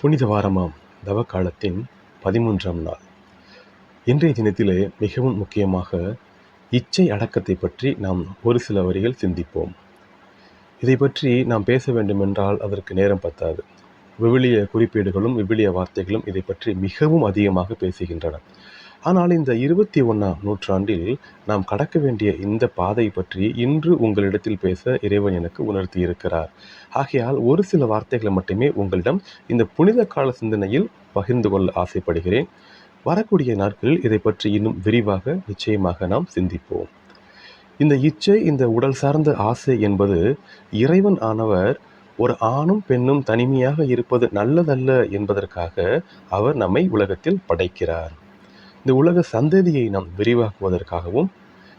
புனித வாரமாம் தவ காலத்தின் பதிமூன்றாம் நாள். இன்றைய தினத்திலே மிகவும் முக்கியமாக இச்சை அடக்கத்தை பற்றி நாம் ஒரு சில வரிகள் சிந்திப்போம். இதை பற்றி நாம் பேச வேண்டுமென்றால் அதற்கு நேரம் பத்தாது. விவிலிய குறிப்பீடுகளும் விவிலிய வார்த்தைகளும் இதை பற்றி மிகவும் அதிகமாக பேசுகின்றன. ஆனால் இந்த இருபத்தி ஒன்றாம் நூற்றாண்டில் நாம் கடக்க வேண்டிய இந்த பாதை பற்றி இன்று உங்களிடத்தில் பேச இறைவன் எனக்கு உணர்த்தி இருக்கிறார் ஆகையால் ஒரு சில வார்த்தைகளை மட்டுமே உங்களிடம் இந்த புனித கால சிந்தனையில் பகிர்ந்து கொள்ள ஆசைப்படுகிறேன். வரக்கூடிய நாட்களில் இதை பற்றி இன்னும் விரிவாக நிச்சயமாக நாம் சிந்திப்போம். இந்த இச்சை இந்த உடல் சார்ந்த ஆசை என்பது இறைவன் ஆனவர் ஒரு ஆணும் பெண்ணும் தனிமையாக இருப்பது நல்லதல்ல என்பதற்காக அவர் நம்மை உலகத்தில் படைக்கிறார். இந்த உலக சந்ததியை நாம் விரிவாக்குவதற்காகவும்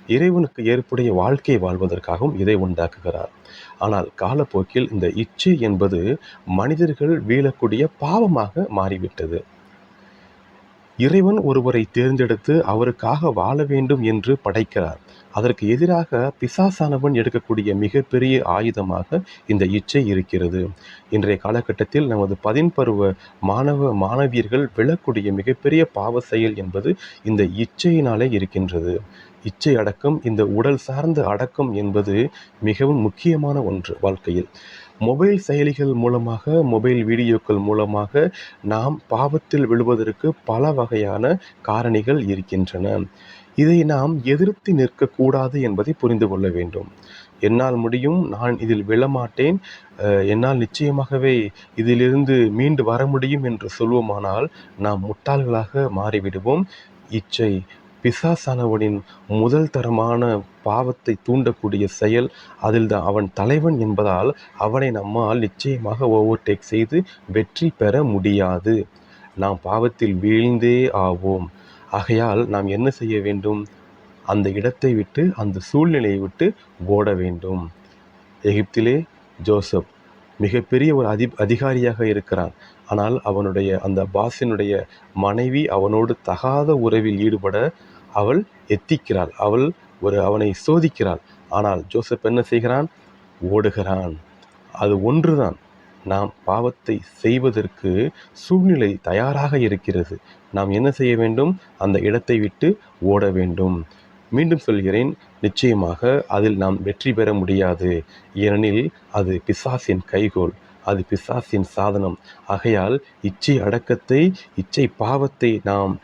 இறைவனுக்கு ஏற்புடைய வாழ்க்கை வாழ்வதற்காகவும் இதை உண்டாக்குகிறார். ஆனால் காலப்போக்கில் இந்த இச்சை என்பது மனிதர்கள் வீழக்கூடிய பாவமாக மாறிவிட்டது. இறைவன் ஒருவரை தேர்ந்தெடுத்து அவருக்காக வாழ வேண்டும் என்று படைக்கிறார். அதற்கு எதிராக பிசாசானவன் எடுக்கக்கூடிய மிகப்பெரிய ஆயுதமாக இந்த இச்சை இருக்கிறது. இன்றைய காலகட்டத்தில் நமது பதின்பருவ மாணவ மாணவியர்கள் விழக்கூடிய மிகப்பெரிய பாவ செயல் என்பது இந்த இச்சையினாலே இருக்கின்றது. இச்சை அடக்கம் இந்த உடல் சார்ந்த அடக்கம் என்பது மிகவும் முக்கியமான ஒன்று வாழ்க்கையில். மொபைல் செயலிகள் மூலமாக மொபைல் வீடியோக்கள் மூலமாக நாம் பாவத்தில் விழுவதற்கு பல வகையான காரணிகள் இருக்கின்றன. இதை நாம் எதிர்த்து நிற்கக்கூடாது என்பதை புரிந்து கொள்ள வேண்டும். என்னால் முடியும் நான் இதில் விழமாட்டேன் என்னால் நிச்சயமாகவே இதிலிருந்து மீண்டு வர முடியும் என்று சொல்வோமானால் நாம் முட்டாள்களாக மாறிவிடுவோம். இச்சை பிசாசானவனின் முதல் தரமான பாவத்தை தூண்டக்கூடிய செயல் அதில் தான் அவன் தலைவன் என்பதால் அவனை நம்மால் நிச்சயமாக ஓவர்டேக் செய்து வெற்றி பெற முடியாது. நாம் பாவத்தில் வீழ்ந்தே ஆவோம். ஆகையால் நாம் என்ன செய்ய வேண்டும்? அந்த இடத்தை விட்டு அந்த சூழ்நிலையை விட்டு ஓட வேண்டும். எகிப்திலே ஜோசப் மிகப்பெரிய ஒரு அதி அதிகாரியாக இருக்கிறான். ஆனால் அவனுடைய அந்த பாஸினுடைய மனைவி அவனோடு தகாத உறவில் ஈடுபட அவள் எத்திக்கிறாள். அவள் ஒரு அவனை சோதிக்கிறாள். ஆனால் ஜோசப் என்ன செய்கிறான்? ஓடுகிறான். அது ஒன்றுதான். நாம் பாவத்தை செய்வதற்கு சூழ்நிலை தயாராக இருக்கிறது. நாம் என்ன செய்ய வேண்டும்? அந்த இடத்தை விட்டு ஓட வேண்டும். மீண்டும் சொல்கிறேன் நிச்சயமாக அதில் நாம் வெற்றி பெற முடியாது. ஏனெனில் அது பிசாசின் கைகோல். அது பிசாசின் சாதனம். ஆகையால் இச்சை அடக்கத்தை இச்சை பாவத்தை நாம்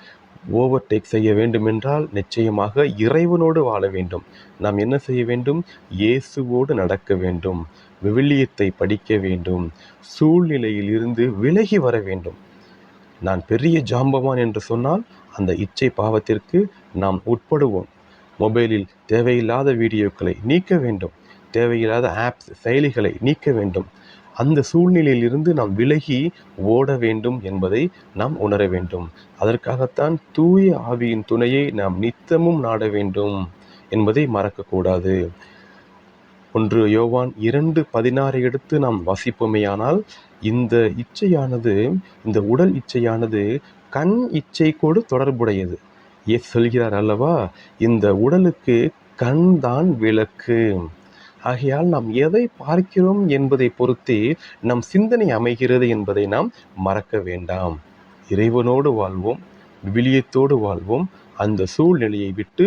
ஓவர்டேக் செய்ய வேண்டுமென்றால் நிச்சயமாக இறைவனோடு வாழ வேண்டும். நாம் என்ன செய்ய வேண்டும்? இயேசுவோடு நடக்க வேண்டும். விவிலியத்தை படிக்க வேண்டும். சூழ்நிலையில் இருந்து விலகி வர வேண்டும். நான் பெரிய ஜாம்பவான் என்று சொன்னால் அந்த இச்சை பாவத்திற்கு நாம் உட்படுவோம். மொபைலில் தேவையில்லாத வீடியோக்களை நீக்க வேண்டும். தேவையில்லாத ஆப்ஸ் செயலிகளை நீக்க வேண்டும். அந்த சூழ்நிலையிலிருந்து நாம் விலகி ஓட வேண்டும் என்பதை நாம் உணர வேண்டும். அதற்காகத்தான் தூய ஆவியின் துணையை நாம் நித்தமும் நாட வேண்டும் என்பதை மறக்கக்கூடாது. ஒன்று யோவான் இரண்டு பதினாறை எடுத்து நாம் வசிப்போமேயானால் இந்த இச்சையானது இந்த உடல் இச்சையானது கண் இச்சை கூட தொடர்புடையது. எஸ் சொல்கிறார் அல்லவா? இந்த உடலுக்கு கண் தான் விளக்கு. ஆகையால் நாம் எதை பார்க்கிறோம் என்பதை பொறுத்தே நம் சிந்தனை அமைகிறது என்பதை நாம் மறக்க வேண்டாம். இறைவனோடு வாழ்வோம் விவிலியத்தோடு வாழ்வோம் அந்த சூழ்நிலையை விட்டு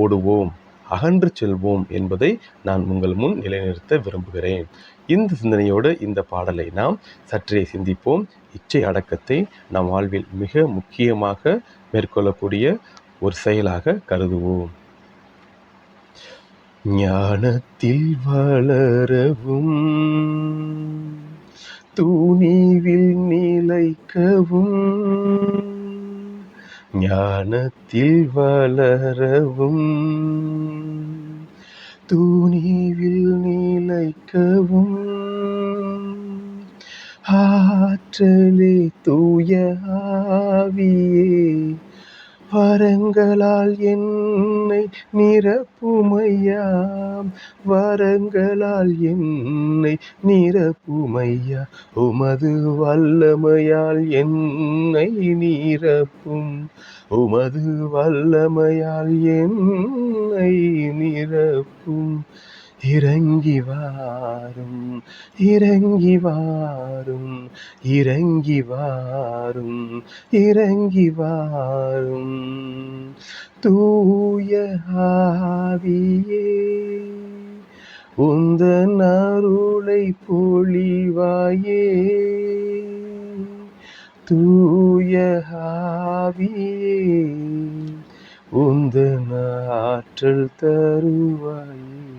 ஓடுவோம் அகன்று செல்வோம் என்பதை நான் உங்கள் முன் நிலைநிறுத்த விரும்புகிறேன். இந்த சிந்தனையோடு இந்த பாடலை நாம் சற்றே சிந்திப்போம். இச்சை அடக்கத்தை நம் வாழ்வில் மிக முக்கியமாக மேற்கொள்ளக்கூடிய ஒரு செயலாக கருதுவோம். ஞானத்தில் வளரவும் துணிவில் நிலைக்கவும் ஞானத்தில் வளரவும் துணிவில் நிலைக்கவும். ஆற்றலே தூய ஆவியே வரங்களால் என்னை நிரப்புமையாம். வரங்களால் என்னை நிரப்புமையா. உமது வல்லமையால் என்னை நிரப்பும். உமது வல்லமையால் என்னை நிரப்பும். இறங்கி வாரும் இறங்கி வாரும் இறங்கி வாரும் இறங்கி வாரும். தூய ஆவியே உந்த அருளை பொழிவாயே. தூய ஆவியே உந்த ஆற்றல் தருவாயே.